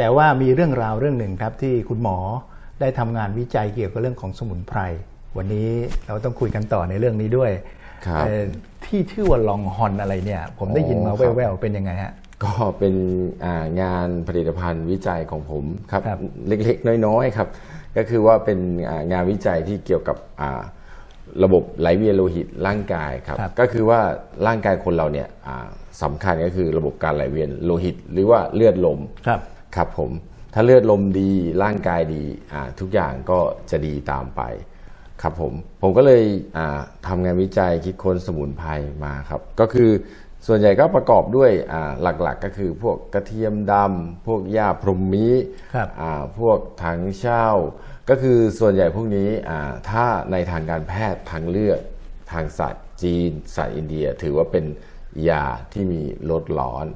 แต่ว่ามีเรื่องราวเรื่องหนึ่งครับที่คุณหมอได้ทำงานวิจัยเกี่ยวกับเรื่องของสมุนไพร วันนี้เราต้องคุยกันต่อในเรื่องนี้ด้วยครับเอ่อที่ชื่อว่าลองฮอนอะไรเนี่ย ผมได้ยินมาอ๋อครับแว่วๆเป็นยังไงฮะก็เป็นอ่างานผลิตภัณฑ์วิจัยของผมครับครับเล็กๆ น้อยๆครับ ก็คือว่าเป็นอ่างานวิจัยที่เกี่ยวกับอ่าระบบไหลเวียนโลหิตร่างกายครับครับก็คือว่าร่างกายคนเราเนี่ยอ่าสำคัญก็คือระบบการไหลเวียนโลหิต หรือว่าเลือดลมครับ ครับผมถ้าเลือดลมดีร่างกายดีอ่าทุกอย่างก็จะดีตามไปครับผมผมก็เลยอ่าทำงานวิจัยคิดค้นสมุนไพรมาครับ ก็คือส่วนใหญ่ก็ประกอบด้วยอ่าหลักๆก็คือพวกกระเทียมดำพวกหญ้าพรหมมิครับอ่าพวกถังเช่า ก็คือส่วนใหญ่พวกนี้อ่าถ้าในทางการแพทย์ทางเลือกทางศาสตร์จีนศาสตร์อินเดีย ถือว่าเป็นยาที่มีลดร้อน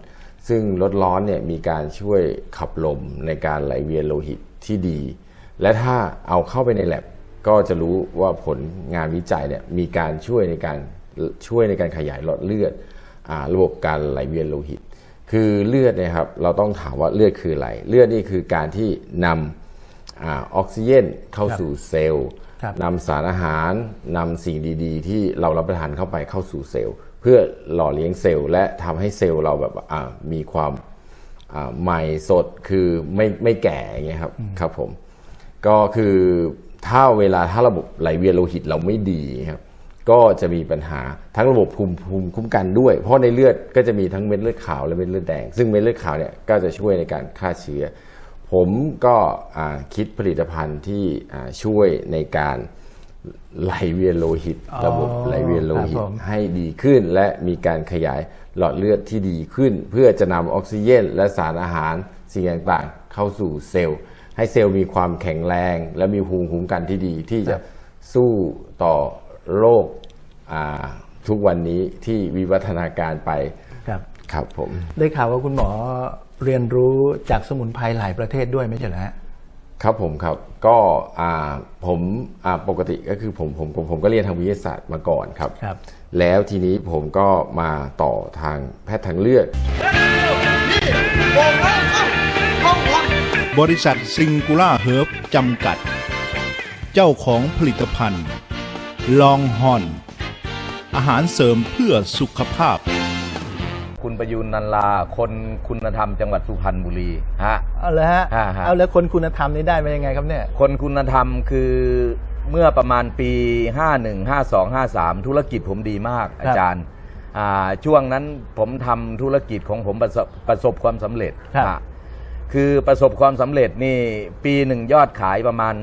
ซึ่งลดร้อนเนี่ยมีการช่วยขับลมในการไหลเวียนโลหิตที่ดี และถ้าเอาเข้าไปในแลบก็จะรู้ว่าผลงานวิจัยเนี่ยมีการช่วยในการช่วยในการขยายหลอดเลือดอาระบบการไหลเวียนโลหิต คือเลือดเนะครับเราต้องถามว่าเลือดคืออะไร เลือดนี่คือการที่นำอาออกซิเจนเข้าสู่เซลล์ครับนำสารอาหารนำสิ่งดี ๆ ที่เรารับประทานเข้าไปเข้าสู่เซลล์เพื่อหล่อเลี้ยงเซลล์และทำให้เซลล์เราแบบอ่ามีความอ่าใหม่สดคือไม่ไม่แก่อย่างเงี้ยครับครับผมก็คือถ้าเวลาถ้าระบบไหลเวียนโลหิตเราไม่ดีครับก็จะมีปัญหาทั้งระบบภูมิภูมิคุ้มกันด้วย เพราะในเลือดก็จะมีทั้งเม็ดเลือดขาวและเม็ดเลือดแดง ซึ่งเม็ดเลือดขาวเนี่ยก็จะช่วยในการฆ่าเชื้อ ผมก็อ่าคิดผลิตภัณฑ์ที่อ่าช่วยในการ ไหลเวียนโลหิตอ๋อระบบไหลเวียนโลหิครัตบผมให้ดีขึ้น และมีการขยายหลอดเลือดที่ดีขึ้น เพื่อจะนำออกซิเจนและสารอาหารสิ่งต่างๆ เข้าสู่เซลล์ ให้เซลล์มีความแข็งแรง และมีภูมิคุ้มกันที่ดีที่จะสู้ต่อโรคอ่าทุกวันนี้ที่วิวัฒนาการไปครับครับผมได้ข่าวว่าคุณหมอเรียนรู้จากสมุนไพรหลายประเทศด้วยไม่ใช่เหรอฮะ ครับผมครับก็อ่าผมอ่าปกติก็คือผมผมผมผมก็เรียนทางวิทยาศาสตร์มาก่อนครับครับแล้วทีนี้ผมก็มาต่อทางแพทย์ทางเลือก บริษัทซิงคูล่าเฮิร์บจำกัด เจ้าของผลิตภัณฑ์ ลองฮอน อาหารเสริมเพื่อสุขภาพคุณ ประยูนนันลา คนคุณธรรมจังหวัดสุพรรณบุรีฮะ เอาเลยฮะฮะฮะ เอาแล้วคนคุณธรรมนี่ได้มายังไงครับเนี่ย คนคุณธรรมคือเมื่อประมาณปี 51 52 53 ธุรกิจผมดีมากอาจารย์อ่าช่วงนั้นผมทำธุรกิจของผมประสบประสบความสำเร็จครับ อะคือประสบความสำเร็จนี่ปีหนึ่งยอดขายประมาณ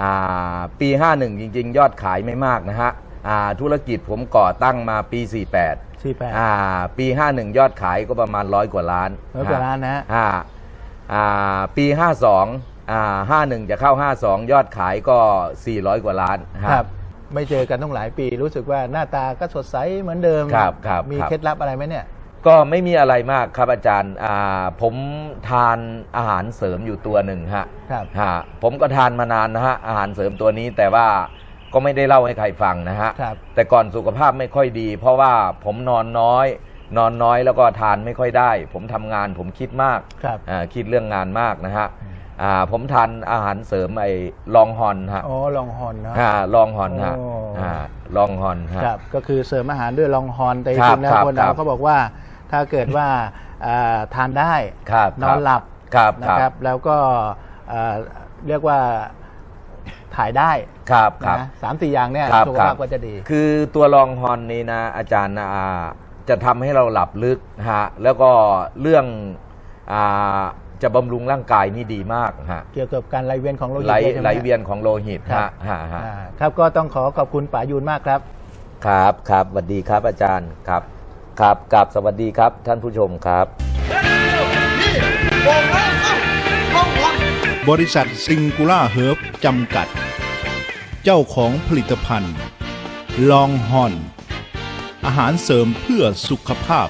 อ่าปี 51 จริง ๆ ยอดขายไม่มากนะฮะ อ่าธุรกิจผมก่อตั้งมาปี 48 48อ่า ปี 51 ยอดขายก็ประมาณร้อยกว่าล้านร้อยกว่าล้านนะฮะ อ่าอ่าปี 52อ่า51 จะเข้า 52 ยอดขายก็ 400 กว่าล้านฮะ ครับ ไม่เจอกันต้องหลายปีรู้สึกว่าหน้าตาก็สดใสเหมือนเดิมครับครับมีครับ เคล็ดลับอะไรไหมเนี่ย ก็ไม่มีอะไรมากครับอาจารย์อ่าผมทานอาหารเสริมอยู่ตัวหนึ่งฮะครับ ฮะผมก็ทานมานานนะฮะอาหารเสริมตัวนี้แต่ว่า ก็ไม่ได้เล่าให้ใครฟังนะฮะ ครับ แต่ก่อนสุขภาพไม่ค่อยดี เพราะว่าผมนอนน้อย นอนน้อยแล้วก็ทานไม่ค่อยได้ ผมทำงานผมคิดมากครับอ่าคิดเรื่องงานมากนะฮะอ่าผมทานอาหารเสริมไอ้ลองฮอนฮะอ๋อลองฮอนนะ อ่าลองฮอนฮะโอ้ อ่าลองฮอนฮะ ครับก็คือเสริมอาหารด้วยลองฮอนแต่จครับริงๆแล้วครับคนเราครับเขาบอกว่าถ้าเกิดว่าอ่าทานได้ครับนอนหลับครับนะคครัรับ บแล้วก็อ่าเรียกว่า ถ่ายได้ครับครับนะสามสี่อย่างเนี่ยครับสุขครัภาบพก็จะดี คือตัวลองฮอนนี้นะอาจารย์นะอ่าจะทำให้เราหลับลึกฮะแล้วก็เรื่องอาจะบำรุงร่างกายนี่ดีมากฮะเกี่ยวกับการไหลเวียนของโลหิตไหลด้วยใช่มไหลเวียนของโลหิตครัฮะบฮะฮะอ่าครับก็ต้องขอขอบคุณป๋ายูนมากครับ ครับครับสวัสดีครับอาจารย์ครับ ครับกับสวัสดีครับท่านผู้ชมครับ บริษัทซิงคูล่าเฮิร์บจำกัด เจ้าของผลิตภัณฑ์ ลองฮอน อาหารเสริมเพื่อสุขภาพ